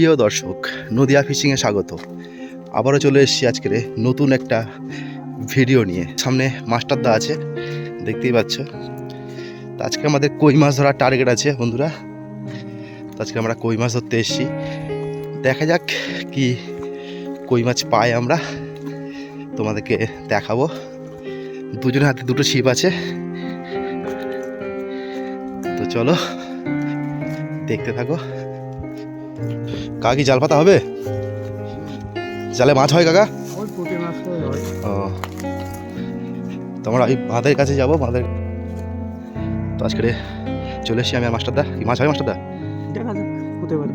প্রিয় দর্শক, নদিয়া ফিশিংয়ে স্বাগত। আবারও চলে এসেছি আজকের নতুন একটা ভিডিও নিয়ে। সামনে মাস্টারদা আছে, দেখতেই পাচ্ছ। তো আজকে আমাদের কই মাছ ধরার টার্গেট আছে, বন্ধুরা। তো আজকে আমরা কই মাছ ধরতে এসেছি। দেখা যাক কি কই মাছ পাই আমরা। তোমাদেরকে দেখাবো। দুজনের হাতে দুটো ছিপ আছে। তো চলো, দেখতে থাকো। কাকা কি জাল পাতা হবে? জালে মাছ হয় কাকা? ও। তোমরা ওই বাঁধের কাছে যাব বাঁধের তো আজকে চলে এসছি আমি আর মাস্টারদা। কি মাছ হয় মাস্টারদা? হতে পারে।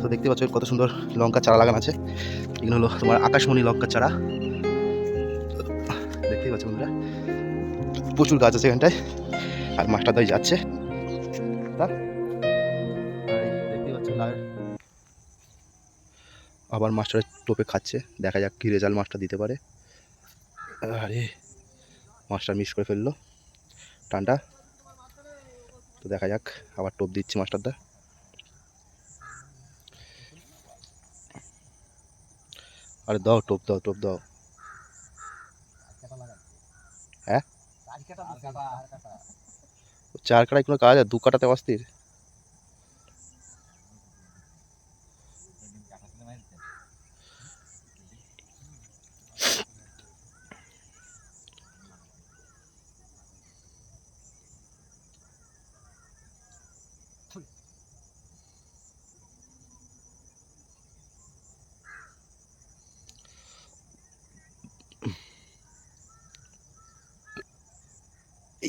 তো দেখতে পাচ্ছ কত সুন্দর লঙ্কা চারা লাগানো আছে। এগুলো হলো তোমার আকাশমণি লঙ্কা চারা। দেখতেই পাচ্ছ বন্ধুরা প্রচুর গাছ আছে এখানটায়। আর মাস্টার দাই যাচ্ছে। তা? আবার মাস্টারের টোপে খাচ্ছে, দেখা যাক কি রেজাল্ট মাস্টার দিতে পারে। আরে, মাস্টার মিস করে ফেলল। টানটা তো দেখা যাক, আবার টোপ দিচ্ছে মাস্টারদা। আরে দাও, টোপ দাও টোপ দাও। হ্যাঁ? চার কাটায় কোনো কাজ আছে? দু কাটাতে অস্থির?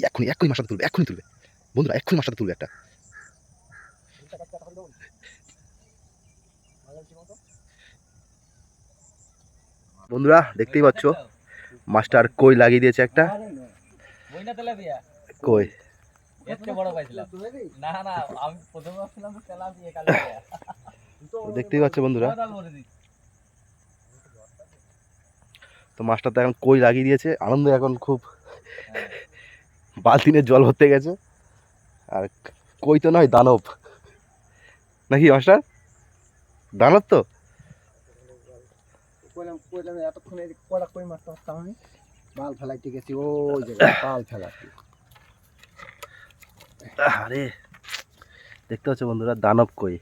এখনই এক্ষুনি মাছটা তুলবে এখনই তুলবে। বন্ধুরা এক্ষুনি মাছটা তুলবে একটা। বন্ধুরা দেখতেই পাচ্ছ মাস্টার আর কই লাগিয়ে দিয়েছে একটা? কই? দেখতেই পাচ্ছ বন্ধুরা। তো মাস্টার তো এখন কই লাগিয়ে দিয়েছে? আনন্দ এখন খুব বালতিনের জল ভরতে গেছে। আর কই তো নয় দানব। নাকি মাস্টার? দানব তো? বাল ফেলাইতে গেছি বাল ফেলাতে আরে দেখতে পাচ্ছ বন্ধুরা দানব কই?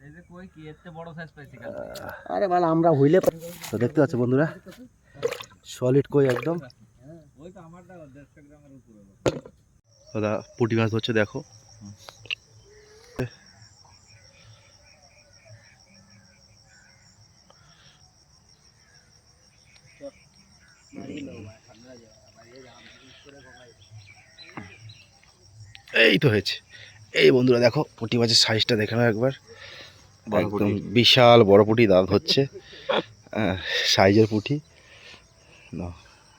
এই যে কই কি এর চেয়ে বড় সাইজ পাইছি কাল আরে বাল, আমরা হইলে তো দেখতে পাচ্ছ বন্ধুরা সলিড কই একদম। ওই তো আমারটা 150 গ্রামের উপরে হলো দাদা, পুঁটি মাছ ধরছে, দেখো। এই তো হয়েছে। এই বন্ধুরা, দেখো, পুঁটি মাছের সাইজটা দেখে নাও একবার। একদম বিশাল বড় পুঁটি দাঁত হচ্ছে। সাইজের পুঁটি।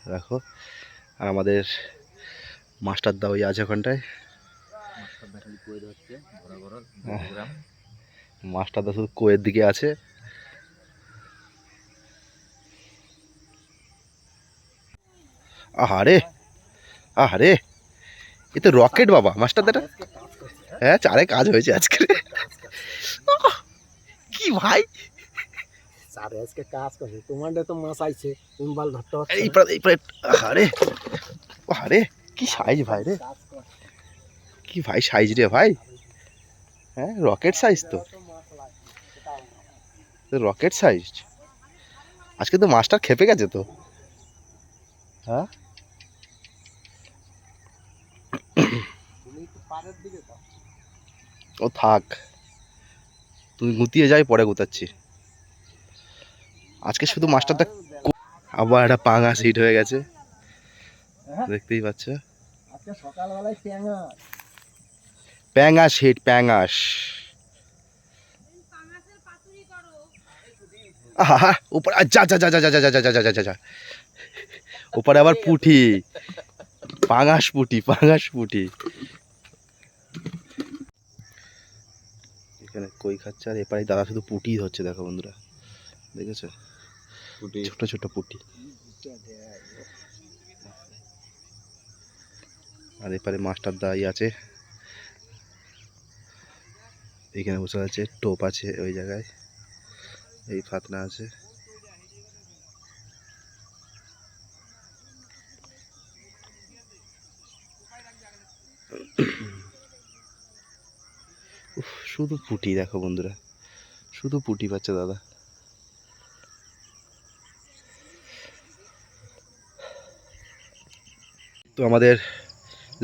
দেখো আর আমাদের মাস্টার দা ওই আছে ওখানটায় হ্যাঁ। মাস্টার দা শুধু কোয়ের দিকে আছে। আহারে আহারে এ তো রকেট বাবা মাস্টার দাটা। হ্যাঁ? চারে কাজ হয়েছে আজকে কি ভাই? স্যার আজকে কাজ করছে। তোমাদের তো মাছ আইছে তুমি বাল ধরতে এই এই পারে আহারে আহারে কি সাইজ ভাই রে? কি ভাই সাইজ রে ভাই? হ্যাঁ রকেট সাইজ তো। Rocket size? আজকে তো মাস্টার খেপে গেছে তো। হ্যাঁ? ও থাক। তুমি গুতিয়ে যাই পরে গুতাচ্ছি আজকে শুধু মাস্টারটা আবার একটা পাঙা সিট হয়ে গেছে দেখতেই পাচ্ছ প্যাঙাস হিট প্যাঙাস আহা উপরে যা যা যা যা যা যা যা যা যা যা যা যা উপরে আবার পুঁটি পাঙাস পুঁটি পাঙাস পুঁটি এখানে কই খাচ্ছে আর এপারে দাদা শুধু পুটি হচ্ছে দেখো বন্ধুরা। দেখেছ? পুটি। ছোট ছোট পুটি। আর এপারে মাস্টার দাই আছে। এখানে বসে আছে টোপ আছে ওই জায়গায়। এই ফাতনা আছে। উফ, শুধু পুটি দেখো বন্ধুরা। শুধু পুটি পাচ্ছে দাদা। তো আমাদের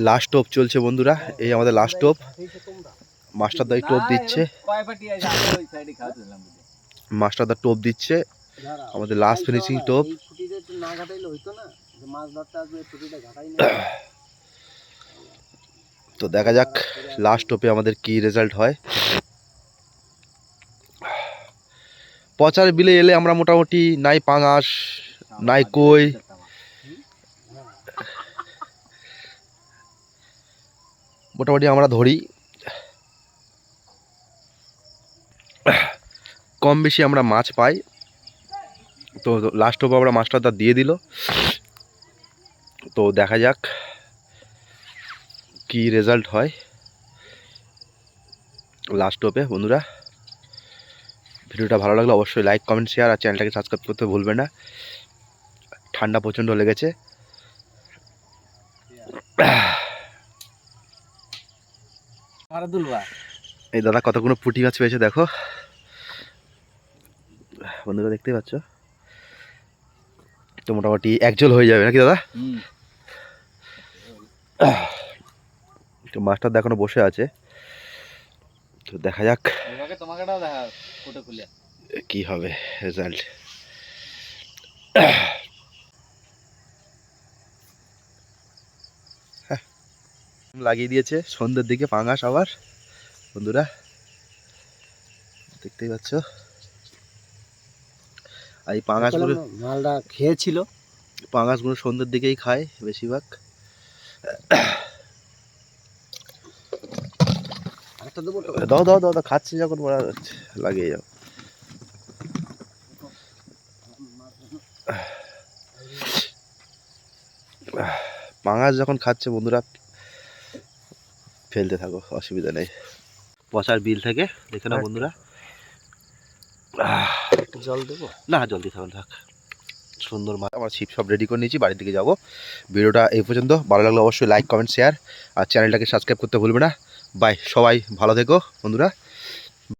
লাস্ট টোপ চলছে বন্ধুরা। এই আমাদের লাস্ট টোপ মাস্টার দাই টোপ দিচ্ছে। মাস্টার দা টোপ দিচ্ছে। আমাদের লাস্ট ফিনিশিং টোপ। এই ফুটিটা একটু না ঘাটাইলে হইতো না যে মাছ ধরতে আসবে এই ফুটিটা ঘাটাই না তো দেখা যাক লাস্ট ওপে আমাদের কি রেজাল্ট হয়। পচার বিলে এলে আমরা মোটামুটি নাই পাঙাশ, নাই কই। মোটামুটি আমরা ধরি। কম বেশি আমরা মাছ পাই। তো লাস্ট টোপ আমরা মাছটা দিয়ে দিল। তো দেখা যাক। কি রেজাল্ট হয়? লাস্ট টোপে বন্ধুরা। ভিডিওটা ভালো লাগলে অবশ্যই লাইক কমেন্ট শেয়ার আর চ্যানেলটাকে সাবস্ক্রাইব করতে ভুলবেন না। ঠান্ডা প্রচণ্ড লেগেছে। এই দাদা কতগুলো পুঁটি মাছ পেয়েছে দেখো। বন্ধুরা দেখতেই পাচ্ছ। তো মোটামুটি একজল হয়ে যাবে নাকি দাদা? তো মাছটা দেখানো বসে আছে। তো দেখা যাক। কি হবে রেজাল্ট লাগিয়ে দিয়েছে সন্ধ্যের দিকে পাঙাশ আবার বন্ধুরা দেখতেই পাচ্ছ। আর এই পাঙাশগুলো মালটা খেয়েছিল। পাঙাশগুলো সন্ধ্যের দিকেই খায় বেশিরভাগ। দেবো দাও দাও দাও দাও খাচ্ছে যখন বলা যাচ্ছে লাগিয়ে যাও। পাঙাশ যখন খাচ্ছে বন্ধুরা ফেলতে থাকো অসুবিধা নেই। পচার বিল থেকে দেখে না বন্ধুরা। জল দেবো? না জল দিতে হবে থাক। সুন্দর মাছ। আমার ছিপ সব রেডি করে নিয়েছি বাড়ির দিকে যাব। ভিডিওটা এই পর্যন্ত। ভালো লাগলে অবশ্যই লাইক কমেন্ট শেয়ার আর চ্যানেলটাকে সাবস্ক্রাইব করতে ভুলবে না। বাই সবাই ভালো থেকো বন্ধুরা।